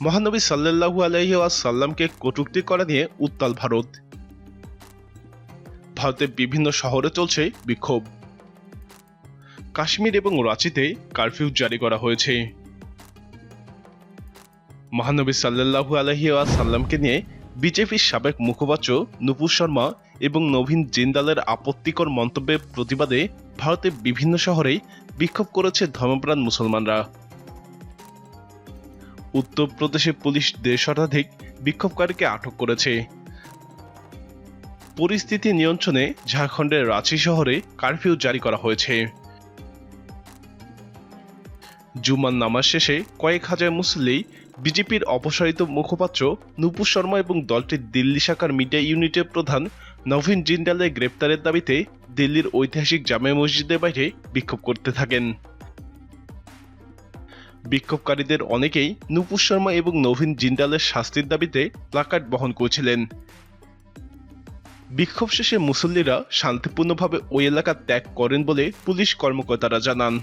মহানবী সাল্লাহু আলহি সাল্লামকে কটূক্তি করা নিয়ে উত্তাল ভারত। ভারতের বিভিন্ন শহরে চলছে বিক্ষোভ। কাশ্মীর এবং রাঁচিতে কারফিউ জারি করা হয়েছে। মহানবী সাল্লাহু আলহি সাল্লামকে নিয়ে বিজেপির সাবেক মুখপাত্র নুপুর শর্মা এবং নবীন জিন্দালের আপত্তিকর মন্তব্যের প্রতিবাদে ভারতের বিভিন্ন শহরেই বিক্ষোভ করেছে ধর্মপ্রাণ মুসলমানরা। উত্তরপ্রদেশে পুলিশ দেড় শতাধিক বিক্ষোভকারীকে আটক করেছে। পরিস্থিতি নিয়ন্ত্রণে ঝাড়খণ্ডের রাঁচি শহরে কারফিউ জারি করা হয়েছে। জুম্মার নামাজ শেষে কয়েক হাজার মুসল্লি, বিজেপির অপসারিত মুখপাত্র নুপুর শর্মা এবং দলটির দিল্লি শাখার মিডিয়া ইউনিটের প্রধান নভীন জিন্দালের গ্রেপ্তারের দাবিতে দিল্লির ঐতিহাসিক জামে মসজিদের বাইরে বিক্ষোভ করতে থাকেন। বিক্ষোভকারীদের অনেকেই নুপুর শর্মা এবং নভীন জিন্দালের শাস্তির দাবিতে প্লাকার্ড বহন করছিলেন। বিক্ষোভ শেষে মুসল্লিরা শান্তিপূর্ণভাবে ওই এলাকা ত্যাগ করেন বলে পুলিশ কর্মকর্তারা জানান।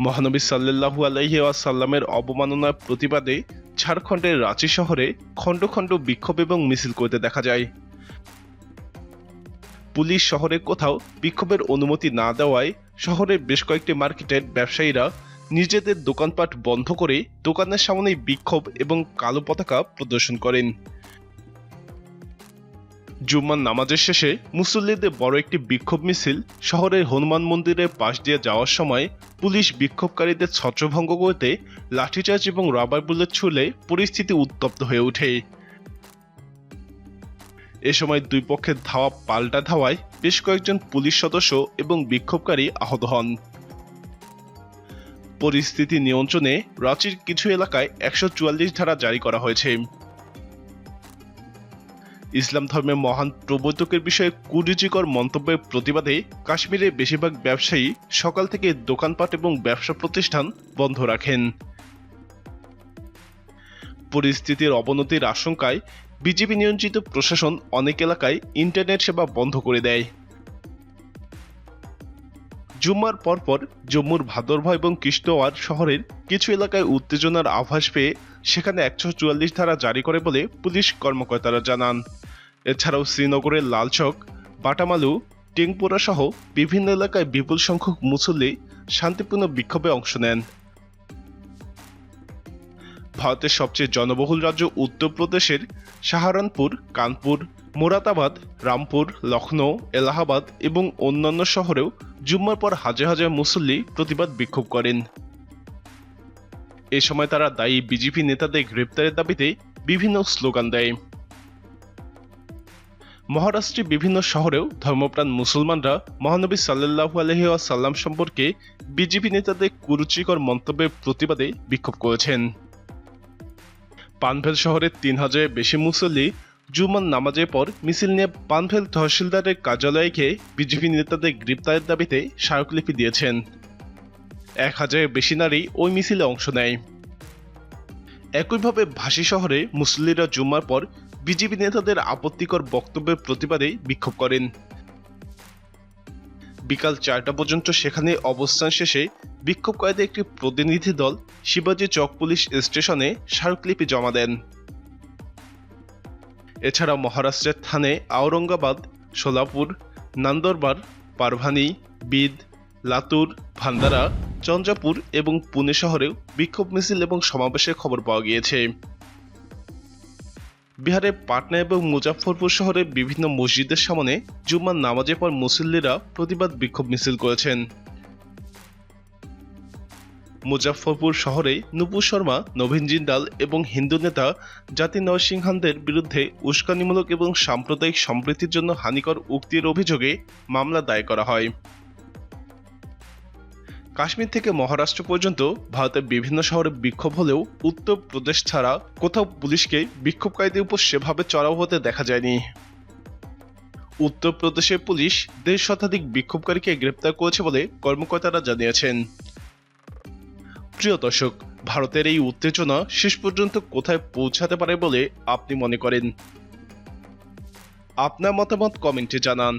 মহানবী সাল্লাহু আলহি সাল্লামের অবমাননার প্রতিবাদে ঝাড়খণ্ডের রাঁচি শহরে খণ্ড খণ্ড বিক্ষোভ এবং মিছিল করতে দেখা যায়। পুলিশ শহরে কোথাও বিক্ষোভের অনুমতি না দেওয়ায় শহরের বেশ কয়েকটি মার্কেটের ব্যবসায়ীরা নিজেদের দোকানপাট বন্ধ করে দোকানের সামনে বিক্ষোভ এবং কালো পতাকা প্রদর্শন করেন। জুম্মার নামাজের শেষে মুসল্লিদের বড় একটি বিক্ষোভ মিছিল শহরের হনুমান মন্দিরের পাশ দিয়ে যাওয়ার সময় পুলিশ বিক্ষোভকারীদের ছত্রভঙ্গ করতে, লাঠিচার্জ এবং রাবার বুলেট ছুলে পরিস্থিতি উত্তপ্ত হয়ে ওঠে। এ সময় দুই পক্ষের ধাওয়া পাল্টা ধাওয়ায় বেশ কয়েকজন পুলিশ সদস্য এবং বিক্ষোভকারী আহত হন। পরিস্থিতি নিয়ন্ত্রণে রাঁচির কিছু এলাকায় একশো চুয়াল্লিশ ধারা জারি করা হয়েছে। ইসলাম ধর্মের মহান প্রবর্তকের বিষয়ে কুরুচিকর মন্তব্যের প্রতিবাদে কাশ্মীরের বেশিরভাগ ব্যবসায়ী সকাল থেকে দোকানপাট এবং ব্যবসা প্রতিষ্ঠান বন্ধ রাখেন। পরিস্থিতির অবনতির আশঙ্কায় বিজেপি নিয়ন্ত্রিত প্রশাসন অনেক এলাকায় ইন্টারনেট সেবা বন্ধ করে দেয়। জুম্মার পরপর জম্মুর ভাদরভা এবং কিশতোয়ার শহরের কিছু এলাকায় উত্তেজনার আভাস পেয়ে সেখানে একশো চুয়াল্লিশ ধারা জারি করে বলে পুলিশ কর্মকর্তারা জানান। এছাড়াও শ্রীনগরের লালচক, বাটামালু টেংপুরা সহ বিভিন্ন এলাকায় বিপুল সংখ্যক মুসল্লি শান্তিপূর্ণ বিক্ষোভে অংশ নেন। ভারতের সবচেয়ে জনবহুল রাজ্য উত্তরপ্রদেশের সাহারানপুর, কানপুর, মোরাদাবাদ, রামপুর লখনৌ এলাহাবাদ এবং অন্যান্য শহরেও জুম্মার পর হাজার হাজার মুসল্লি প্রতিবাদ বিক্ষোভ করেন। এ সময় তারা দায়ী বিজেপি নেতাদের গ্রেপ্তারের দাবিতে বিভিন্ন স্লোগান দেয়। মহারাষ্ট্রের বিভিন্ন শহরেও ধর্মপ্রাণ মুসলমানরা মহানবী সাল্লাহু আলহি সাল্লাম সম্পর্কে বিজেপি নেতাদের কুরুচিকর মন্তব্যের প্রতিবাদে বিক্ষোভ করেছেন। পানভেল শহরের তিন হাজারের বেশি মুসল্লি জুমান নামাজের পর মিছিল নিয়ে পানভেল তহসিলদারের কার্যালয়ে গিয়ে বিজেপি নেতাদের গ্রেপ্তারের দাবিতে স্মারকলিপি দিয়েছেন। এক হাজারের বেশি নারী ওই মিছিলে অংশ নেয়। একইভাবে ভাসি শহরে মুসল্লিরা জুম্মার পর বিজেপি নেতাদের আপত্তিকর বক্তব্যের প্রতিবাদে বিক্ষোভ করেন। বিকাল চারটা পর্যন্ত সেখানে অবস্থান শেষে বিক্ষোভকারীদের একটি প্রতিনিধি দল, শিবাজি চক পুলিশ স্টেশনে স্মারকলিপি জমা দেন। এছাড়া মহারাষ্ট্রের থানে আওরঙ্গাবাদ, সোলাপুর, নান্দরবার, পারভানি, বিদ, লাতুর ভান্দারা চন্দ্রাপুর এবং পুনে শহরেও বিক্ষোভ মিছিল এবং সমাবেশের খবর পাওয়া গিয়েছে। বিহারের পাটনা এবং মুজাফরপুর শহরের বিভিন্ন মসজিদের সামনে জুম্মার নামাজের পর মুসল্লিরা প্রতিবাদ বিক্ষোভ মিছিল করেছেন। মুজাফরপুর শহরে নুপুর শর্মা, নবীন জিন্দাল এবং হিন্দু নেতা জাতি নরসিংহানদের বিরুদ্ধে উস্কানিমূলক এবং সাম্প্রদায়িক সম্প্রীতির জন্য হানিকর উক্তির অভিযোগে মামলা দায়ের করা হয়। কাশ্মীর থেকে মহারাষ্ট্র পর্যন্ত ভারতের বিভিন্ন শহরে বিক্ষোভ হলেও উত্তরপ্রদেশ ছাড়া কোথাও পুলিশকে বিক্ষোভকারীদের উপর সেভাবে চড়াও হতে দেখা যায়নি। উত্তরপ্রদেশের পুলিশ দেড় শতাধিক বিক্ষোভকারীকে গ্রেপ্তার করেছে বলে কর্মকর্তারা জানিয়েছেন। প্রিয় দর্শক, ভারতের এই উত্তেজনা শেষ পর্যন্ত কোথায় পৌঁছাতে পারে বলে আপনি মনে করেন? আপনার মতামত কমেন্টে জানান।